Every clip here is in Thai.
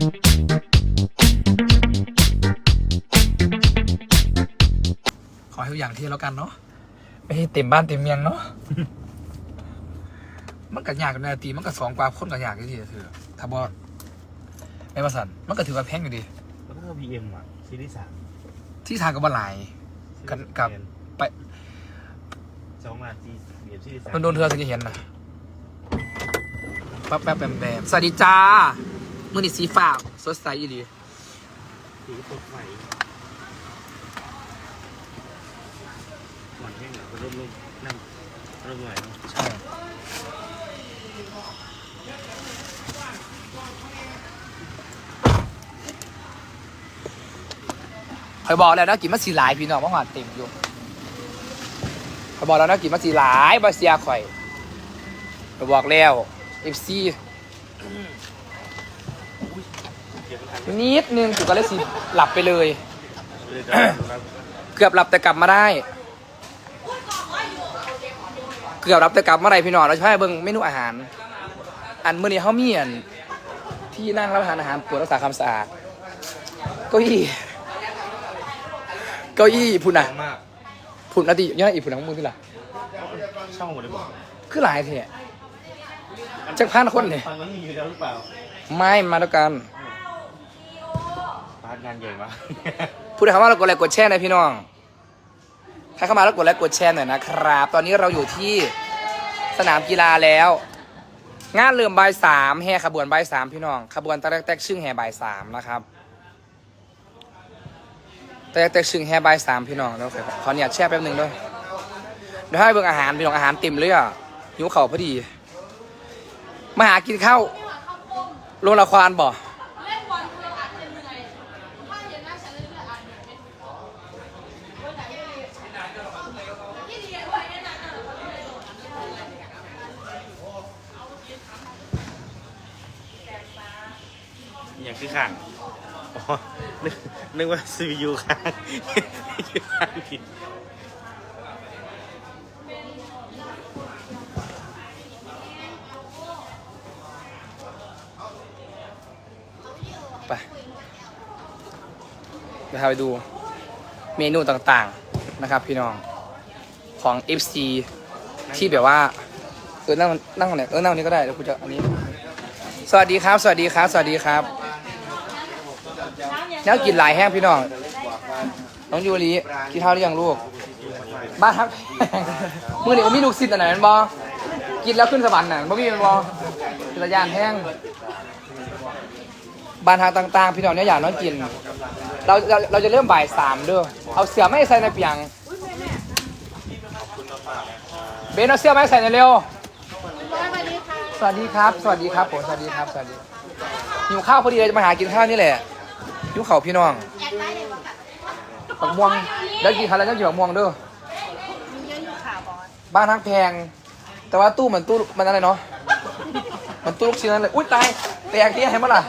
ขอให้ทุกอย่างที่แล้วกันเนาะไม่ให้เต็มบ้านเต็มเมียงเนาะ มันก็ยากกันนาตีมันก็สองกว่าคนก็ยากอยู่ดีเถอะถ้าบอไม่มาสั่นมันก็ถือว่าแพงอยู่ดี แล้วก็พีเอ็มอะซีรีส์สามที่ทางก็บ่หลาย กันกับไป สองล้านซีบีเอ็มซีรีส์สามมันโดนเธอถึงจะเห็นนะปั๊บแป๊บแบมแบมสวัสดีจ้า มือนี่สีฟ้าสดใสอีหลีสีตกไฟหมันแห้งเหรอก็เริ่มลงนั่งเริ่มไหวเนาะใช่คอยบอกแล้วนะกินมาสีหลายพี่น้องว่าหวานเต็มอยู่คอยบอกแล้วนะกินมาสีหลายบาเซียข่อยคอยบอกแล้วเอฟซี เดี๋ยวมั นทันนิดนึงกูก็เลยสิหลับไปเลยเลยจะครับเกือบหลับแต่กลับมาได้ เกือบหลับแต่กลับมาได้พี่น้องเราจะให้เบิ่งเมนูอาหาร อันมื้อนี้เขามีอันที่นั่งรับประทานอาหารตรวจรักษาความสะอาดเก้าอี้เก้าอี้พุ่นน่ะมากพุ่นนาทียังไงอีกพุ่นของมึงที่ล่ะช่องหมดเลยบอกคือหลายเท่จักพันคนเนี่ยฟังมันมีอยู่แล้วหรือเปล่าไม่มาแล้วกัน กงานใหญ่มากพูดถึงคำว่าเรากดไลค์กดแชร์หน่อยพี่น้องใครเข้ามาแล้วกดไลค์กดแชร์หน่อยนะครับ ตอนนี้เราอยู่ที่สนามกีฬาแล้ว งานเริ่มบ่ายสามแห่ขบวนบ่ายสามพี่น้องขบวนตะแรกแตกชึ่งแห่บ่ายสามนะครับตะแรกแตกชึ่งแห่บ่ายสามพี่น้องเดี๋ยวขอเนี่ยแช่แป๊บหนึ่งด้วยเดี๋ยวให้เบิ่งอาหารพี่น้องอาหารเต็มเลยอะหิวเข่าพอดี มาหากินข้าวโรงละครบ่เล่อลคืออาจจะเหนื่อยถ้าเห็นหน้าฉันเรื่อยๆอาจจะเป็นคนไหนที่ดีที่ดีไว้แน่นอนคนที่ไม่โดน อย่าง คือข้างอ๋อนึกนึกว่าซีพียูข้างข้างผิดไปเดี๋ยวพาไปดูเมนูต่างๆนะครับพี่น้องของ FC ที่แบบว่าเออนั่งนั่งตรงไหนเออนั่งนี้ก็ได้เดี๋ยวกูจะอันนี้ สวัสดีครับ สวัสดีครับ สวัสดีครับ แล้วกินหลายแห้งพี่น้องน้องยูริกินข้าวหรือยังลูก บ้านฮักมือนี่ผมมีลูกศิษย์อันไหนมันบอกินแล้วขึ้นสวรรค์น่ะบ่มีมันบอกินระยานแห้งบ้านทางต่างๆ พี่น้องเนี่ยอยากน้องกิน เราเราเราจะเริ่มบ่ายสามเด้อเอาเสื้อไม่ใส่ในเปียงเบนเอาเสื้อไม่ใส่ในเร็วสวัสดีครับ สวัสดีครับผมสวัสดีครับ สวัสดีหิวข้าวพอดีเลยจะมาหากินข้าวนี่แหละ หิวข้าวพี่น้องปักม่วงแล้วกินข้าวแล้วต้องกินปักม่วงเด้อบ้านทักแพง แต่ว่าตู้เหมือนตู้มันอะไรเนาะเหมันตู้ลูกชิ้นนั่นเลยอุ้ยตายแตกที่ไหนมาล่ะ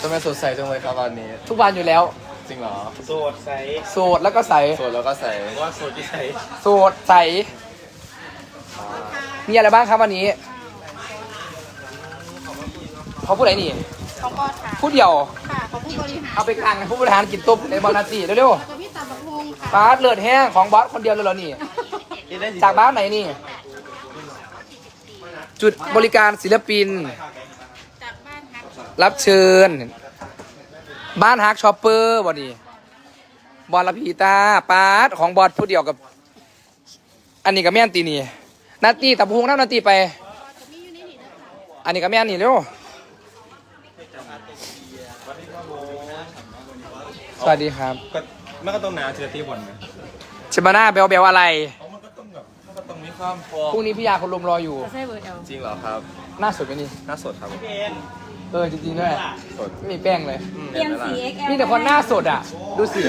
ทำไมสดใสจังเลยครับวันนี้ ทุกวันอยู่แล้ว จริงเหรอ โสดใส โสดแล้วก็ใสสดแล้วก็ใสว่าโสดที่ใส โสดใส มีอะไรบ้างครับวันนี้ เขาพูดอะไรนี่ ของบอสค่ะพูดเดียว ค่ะของผู้บริหารเอาไปกลางผู้บริหารกินตุ๊บในบอลนาตีเร็วแล้วก็พี่ตาบักฮงค่ะ ๆบาสเลือดแห้งของบอสคนเดียวเลยเหรอนี่ จากบ้านไหนนี่ จุดบริการศิลปิน จากบ้านฮักรับเชิญ บ้านฮักช็อปเปอร์วันนี้บอลละพีตาปาร์ตของบอสผู้เดียวกับ อันนี้กับแม่นตีนี่นาตีตับพุงน้ำนาตีไปจะมีอยู่ในนี้นะคะอันนี้กับแม่นนี่เร็ว สวัสดีครับก็มันก็ต้องหนาเชือตีบอลไหมชิบาน่าเบลเบลอะไรมันก็ต้องแบบมันก็ต้องมีความฟอพรุ่งนี้พี่ยาคนลมรออยู่ ใช่เบอร์เอลจริงเหรอครับหน้าสดไหมนี่หน้าสดครับเออจริงๆด้วยสดไม่มีแป้งเลยเตรียมสี XL มีแต่คนหน้าสดอะ ดูสิ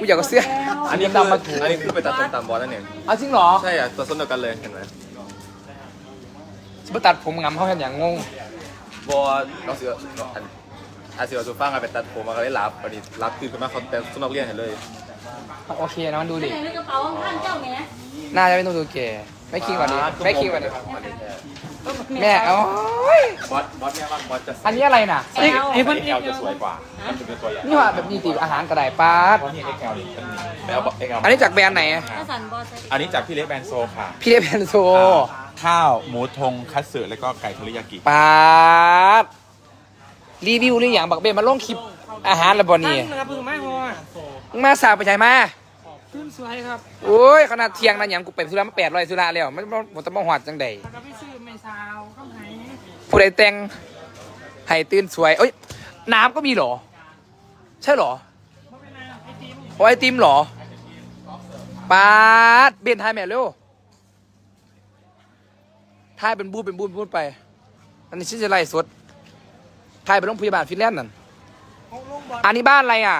กูอยากเอาเสื้อ อันนี้ดำคือมาถู อันนี้คือไปตัดตรงตามบอลนั่นเองเอาจริงเหรอใช่อะตัวส้นเดียวกันเลยเห็นไหมจะมาตัดผมงำเขาเห็นอย่างงง บอลเราเสืออัน อาเสือสูฟังอะไปตัดผมมาก็ได้รับพอดีรับคือคุณแม่เขาแต่สุนัขเรียนเห็นเลยโอเคนะมันดูดิในกระเป๋าท่านเจ้าแม่น่าจะไม่ต้องดูแก่ไม่คิงกว่านี้ไม่คิงกว่านี้แม่โอ้ยบอสบอสเนี่ยว่าบอสจะอันนี้อะไรน่ะเอ็กเอ็กเอลจะสวยกว่ามันจะเป็นตัวอย่างนี่ว่าแบบนี้ติอาหารกระไดปาดเพราะนี่เอ็กเอลนี่เป็นแล้วเอ็กเอลอันนี้จากแบรนด์ไหน ถ้าสันบอสใช้อันนี้จากพี่เล็กแบรนด์โซค่ะพี่เดพนโซ ข้าวหมูทงคัตสึแล้วก็ไก่เทอริยากิปาด รีวิวหรืออย่างบักเบนมาลงคลิปอาหารและบอนี่นะครับเพิ่งไม่พออะมึงมาสาวไปใช่มาขึ้นสวยครับโอ้ยขนาดเที่ยงนะหยังกูไปสุรามาแปดร้อยสุราแล้วมันมันจะมาหอดจังใดแล้วก็ไปซื้อไม่ซาวข้าวไหนผู้ใดแต่งให้ตื่นสวยเอ้ยน้ำก็มีเหรอ ใช่เหรอเพราะเป็นอะไรไอติมโอ้ไอติมเหรอปาดเบนทายแม่เร็วทายเป็นบูดเป็นบูดเป็นบูดไป อันนี้ชื่อจะไล่สดทายไปโรงพยาบาลฟินแลนด์นั่นเขาลงบอลอันนี้บ้านอะไรอะ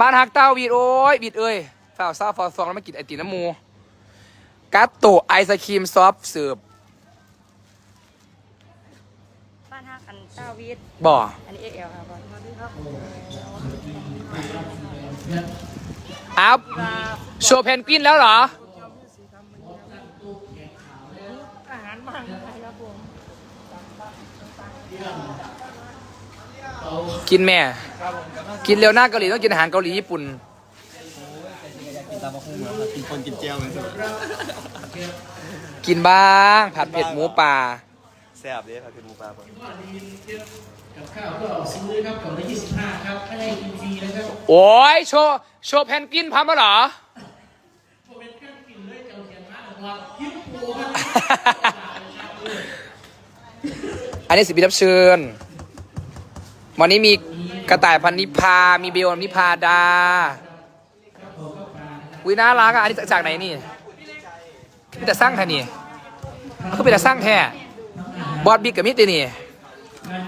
บ้านฮักเต้าวีดโอ้ยวีดเอ้ยฝ่าวซ่าฟอซองแล้วมากินไอติมน้ำมูกัตโตะไอศครีมซอฟต์เสิร์ฟบ้านฮักอันเต้าวิทบ่อันนี้เอ็กเอลครับบอสสวัสดีครับอัพโชว์เพนกวินแล้วเหรออาหารมากครับผม กินแม่ กินเร็วหน้าเกาหลีต้องกินอาหารเกาหลีญี่ปุ่นกินตามมะฮุ่งแล้วกินคนกินเจียวเลยสิกินบ้าง ผัดเผ็ดหมูป่าแซ่บเลยครับเป็นหมูปลาปะกับข้าวก็ซื้อครับกล่องละยี่สิบห้าครับไม่ได้กินฟรีนะครับโอ้ยโชว์โชว์เพนกินพร้อมแล้วเหรอผมเป็นเครื่องกินเลยเจ้าเขียนมาของเรายิ้มโปกันอันนี้สิบีรับเชิญ วันนี้มีกระต่ายพันนิพา มีเบลนิพาดาวิน่ารักอะอันนี้จากไหนนี่มีแต่สร้างแท้นี่มันคือเป็นแต่สร้างแท้บอดบิ๊กกับมิตรนี่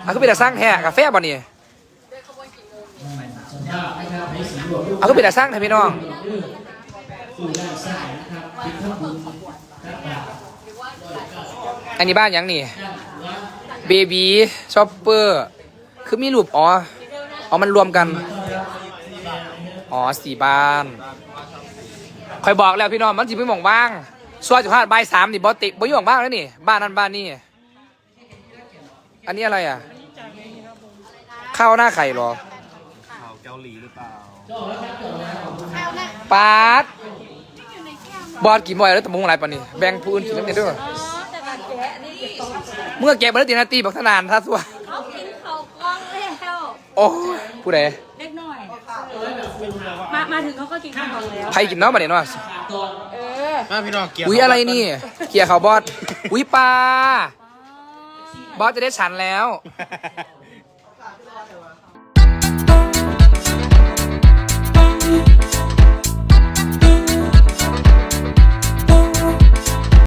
อันคือเป็นแต่สร้างแท้กาแฟบ่นี่อันคือเป็นแต่สร้างแท้พี่น้องอันนี้บ้านยังนี่เบบีชอปเปอร์ คือมีรูปอ๋ออ๋อมันรวมกัน อ๋อสี่บ้านคอยบอกแล้วพี่น้องมันสิไม่หมองบ้างส่วนจุดห้าบ่ายสามนี่บอติบอยู่หมองบ้างแล้วนี่ บ้านนั้นบ้านนี่ อันนี้อะไรอะ ข้าวหน้าไข่เหรอข่าวเกาหลีหรือเปล่าปาดบอดกี่บ่อยแล้วแต่มุงอะไรปะนี่แบ่งผู้อื่นกินแล้วเนี่ยด้วยอ๋อแต่การแกะนี่เก็บตรงเมื่อแกะเบอร์ตีนาตีบอกทนานท่าสัวเขากินเขากล้องแล้ว โอ้ยผู้ใดเล็กหน่อย มามาถึงเขาก็กินข้าวกล่องแล้ว ใครกินเน้องมาเนี่ยเนาะเออมาพี่น้องเกียร์อุ้ยอะไรนี่เกียร์เขาวบอสอุ้ยปลาบอสจะได้ฉันแล้ว